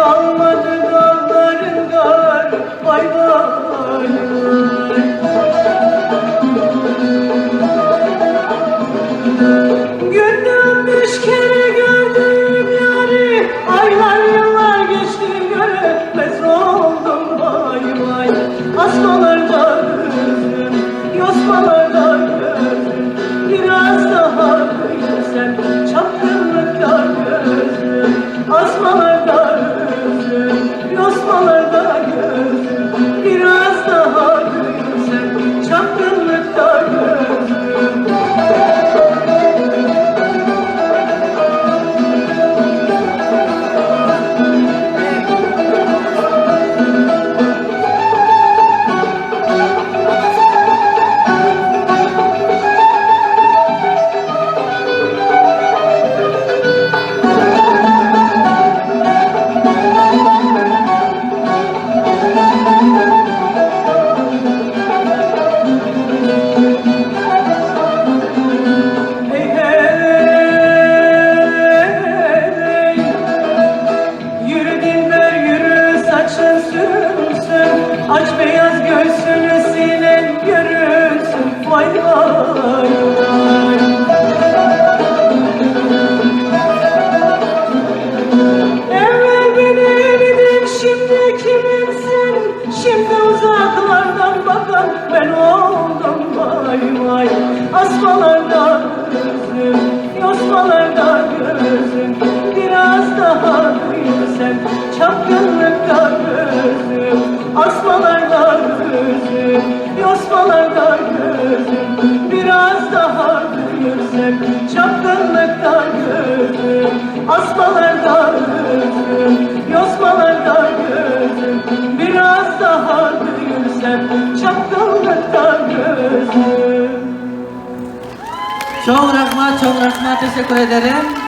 kalmadı dağların dar Vay vay Gündüm beş kere gördüm yari Aylar yıllar geçti göremez oldum vay vay. Askolar Saç beyaz göğsünü silen görürsün. Vay vay Evvel beni şimdi kiminsin? Şimdi uzaklardan bakan ben oldum. Vay vay. Asmalarda gözüm, yosmalarda gözüm. Biraz daha büyüsem çapkınlıkta gözüm büyüsem Çapkınlıkta Çok rahmat, çok rahmat. Teşekkür ederim.